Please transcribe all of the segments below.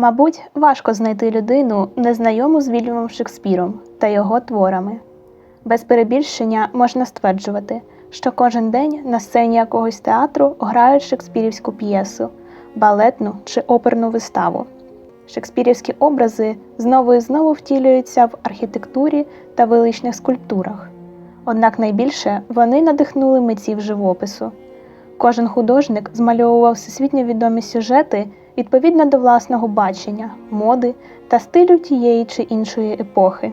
Мабуть, важко знайти людину, незнайому з Вільямом Шекспіром та його творами. Без перебільшення можна стверджувати, що кожен день на сцені якогось театру грають шекспірівську п'єсу, балетну чи оперну виставу. Шекспірівські образи знову і знову втілюються в архітектурі та величних скульптурах. Однак найбільше вони надихнули митців живопису. Кожен художник змальовував всесвітньо відомі сюжети відповідно до власного бачення, моди та стилю тієї чи іншої епохи.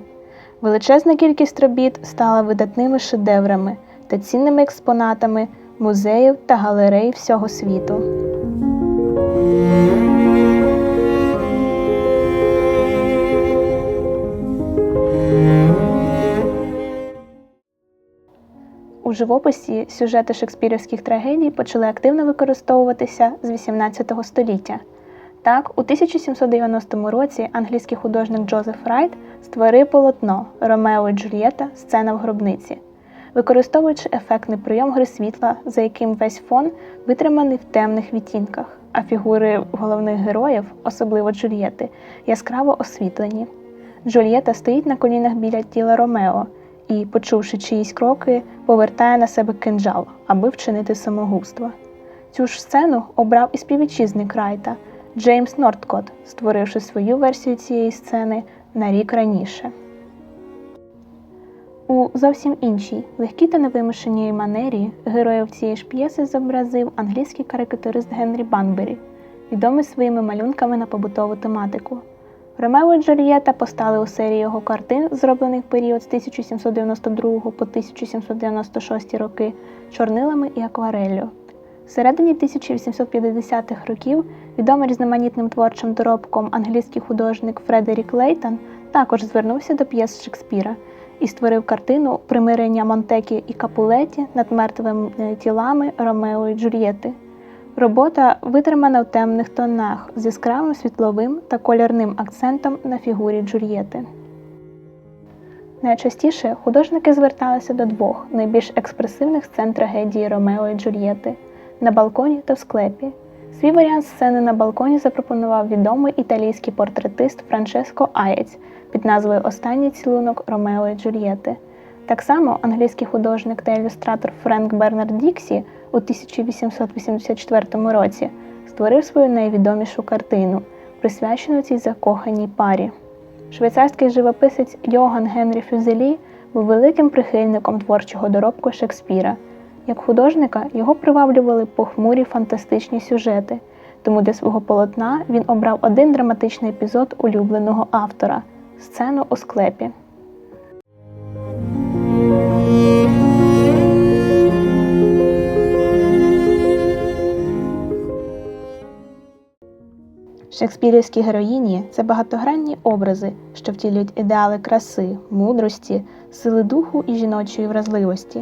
Величезна кількість робіт стала видатними шедеврами та цінними експонатами музеїв та галерей всього світу. У живописі сюжети шекспірівських трагедій почали активно використовуватися з XVIII століття. Так, у 1790 році англійський художник Джозеф Райт створив полотно Ромео і Джульєта Сцена в гробниці, використовуючи ефектний прийом гри світла, за яким весь фон витриманий в темних відтінках, а фігури головних героїв, особливо Джульєти, яскраво освітлені. Джульєта стоїть на колінах біля тіла Ромео і, почувши чиїсь кроки, повертає на себе кинджал, аби вчинити самогубство. Цю ж сцену обрав і співвітчизник Райта Джеймс Нордкот, створивши свою версію цієї сцени на рік раніше. У зовсім іншій, легкій та невимушеній манері героїв цієї ж п'єси зобразив англійський карикатурист Генрі Банбері, відомий своїми малюнками на побутову тематику. Ромео і Джульєта постали у серії його картин, зроблених в період з 1792 по 1796 роки, чорнилами і аквареллю. Всередині 1850-х років відомий різноманітним творчим доробком англійський художник Фредерік Лейтон також звернувся до п'єс Шекспіра і створив картину примирення Монтекі і Капулеті над мертвими тілами Ромео і Джульєти. Робота витримана в темних тонах з яскравим світловим та кольорним акцентом на фігурі Джульєти. Найчастіше художники зверталися до двох найбільш експресивних сцен трагедії Ромео і Джульєти на балконі та в склепі. Свій варіант сцени на балконі запропонував відомий італійський портретист Франческо Аєць під назвою Останній цілунок Ромео і Джульєти. Так само англійський художник та ілюстратор Френк Бернард Діксі у 1884 році створив свою найвідомішу картину, присвячену цій закоханій парі. Швейцарський живописець Йоган Генрі Фюзелі був великим прихильником творчого доробку Шекспіра. Як художника його приваблювали похмурі фантастичні сюжети, тому для свого полотна він обрав один драматичний епізод улюбленого автора сцену у склепі. Шекспірівські героїні це багатогранні образи, що втілюють ідеали краси, мудрості, сили духу і жіночої вразливості.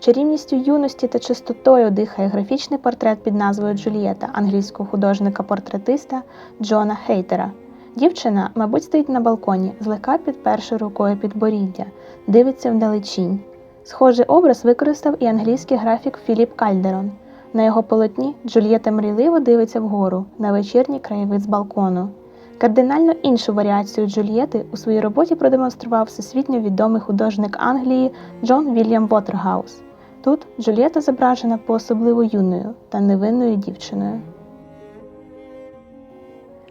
Чарівністю юності та чистотою дихає графічний портрет під назвою Джульєта англійського художника-портретиста Джона Хейтера. Дівчина, мабуть, стоїть на балконі, злегка підперши рукою підборіддя, дивиться вдалечінь. Схожий образ використав і англійський графік Філіп Кальдерон. На його полотні Джульєта мрійливо дивиться вгору на вечірній краєвид з балкону. Кардинально іншу варіацію Джульєти у своїй роботі продемонстрував всесвітньо відомий художник Англії Джон Вільям Вотергаус. Тут Джульєта зображена по-особливо юною та невинною дівчиною.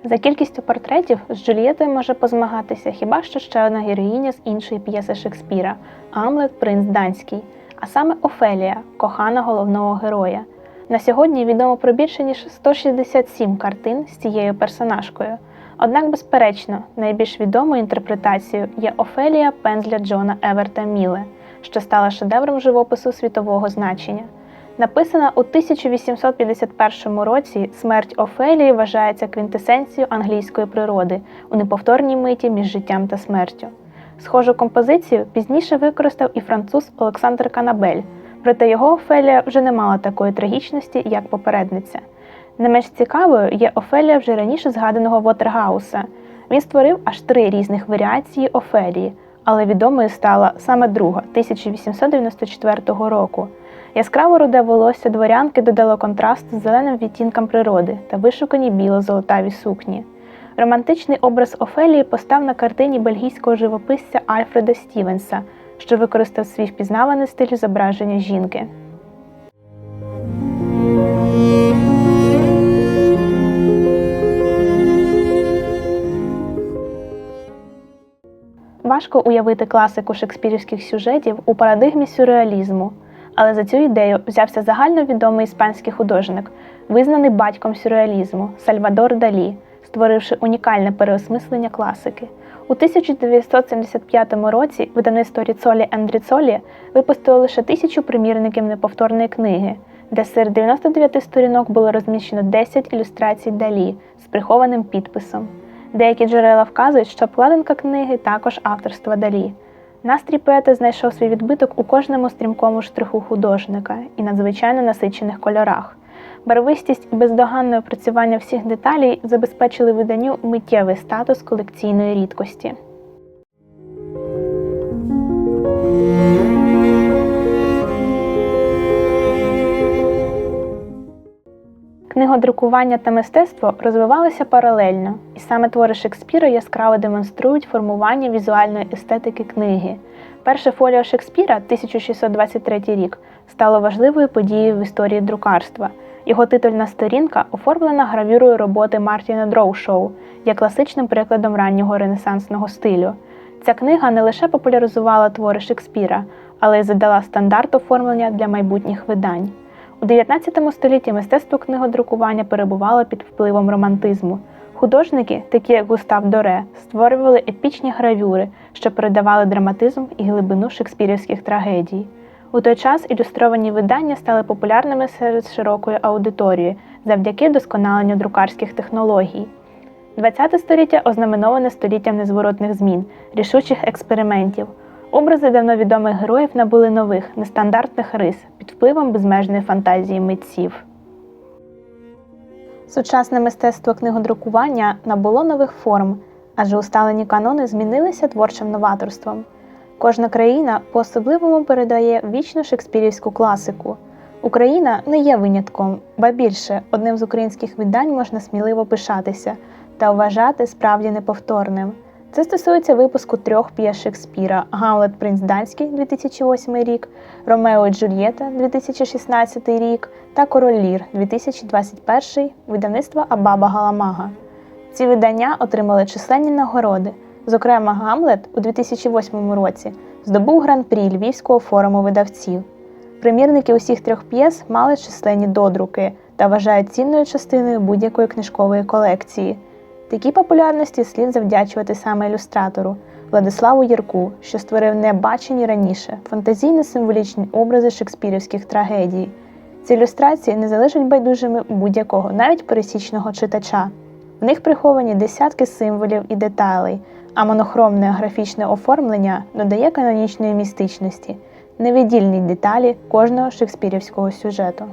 За кількістю портретів з Джульєтою може позмагатися хіба що ще одна героїня з іншої п'єси Шекспіра Амлет Принц Данський, а саме Офелія, кохана головного героя. На сьогодні відомо про більше ніж 167 картин з цією персонажкою. Однак, безперечно, найбільш відомою інтерпретацією є Офелія пензля Джона Еверта Міле, що стала шедевром живопису світового значення. Написана у 1851 році, смерть Офелії вважається квінтесенцією англійської природи у неповторній миті між життям та смертю. Схожу композицію пізніше використав і француз Олександр Канабель, проте його Офелія вже не мала такої трагічності, як попередниця. Не менш цікавою є Офелія вже раніше згаданого Вотергауса. Він створив аж три різних варіації Офелії, але відомою стала саме друга 1894 року. Яскраво руде волосся дворянки додало контраст з зеленим відтінкам природи та вишукані біло-золотаві сукні. Романтичний образ Офелії постав на картині бельгійського живописця Альфреда Стівенса, що використав свій впізнаваний стиль зображення жінки. Важко уявити класику шекспірівських сюжетів у парадигмі сюрреалізму, але за цю ідею взявся загальновідомий іспанський художник, визнаний батьком сюрреалізму Сальвадор Далі, створивши унікальне переосмислення класики. У 1975 році видавництво Ріцолі Ендріцолі випустило лише тисячу примірників неповторної книги, де серед 99 сторінок було розміщено 10 ілюстрацій Далі з прихованим підписом. Деякі джерела вказують, що обкладинка книги також авторства Далі. Настрій поета знайшов свій відбиток у кожному стрімкому штриху художника і надзвичайно насичених кольорах. Барвистість і бездоганне опрацювання всіх деталей забезпечили виданню миттєвий статус колекційної рідкості. Книгодрукування та мистецтво розвивалися паралельно, і саме твори Шекспіра яскраво демонструють формування візуальної естетики книги. Перше фоліо Шекспіра, 1623 рік, стало важливою подією в історії друкарства. Його титульна сторінка оформлена гравюрою роботи Мартіна Дроушоу, є класичним прикладом раннього ренесансного стилю. Ця книга не лише популяризувала твори Шекспіра, але й задала стандарт оформлення для майбутніх видань. У 19 столітті мистецтво книгодрукування перебувало під впливом романтизму. Художники, такі як Густав Доре, створювали епічні гравюри, що передавали драматизм і глибину шекспірівських трагедій. У той час ілюстровані видання стали популярними серед широкої аудиторії завдяки досконаленню друкарських технологій. ХХ століття ознаменоване століттям незворотних змін, рішучих експериментів. Образи давно відомих героїв набули нових, нестандартних рис під впливом безмежної фантазії митців. Сучасне мистецтво книгодрукування набуло нових форм, адже усталені канони змінилися творчим новаторством. Кожна країна по-особливому передає вічну шекспірівську класику. Україна не є винятком, ба більше одним з українських видань можна сміливо пишатися та вважати справді неповторним. Це стосується випуску трьох п'єс Шекспіра: Гамлет Принц Данський 2008 рік, Ромео і Джульєта 2016 рік та Король Лір 2021 видавництва Абаба Галамага. Ці видання отримали численні нагороди. Зокрема, Гамлет у 2008 році здобув гран-прі Львівського форуму видавців. Примірники усіх трьох п'єс мали численні додруки та вважають цінною частиною будь-якої книжкової колекції. Такій популярності слід завдячувати саме ілюстратору Владиславу Ярку, що створив небачені раніше фантазійно-символічні образи шекспірівських трагедій. Ці ілюстрації не залишать байдужими будь-якого, навіть пересічного читача. В них приховані десятки символів і деталей, а монохромне графічне оформлення додає канонічної містичності, невіддільні деталі кожного шекспірівського сюжету.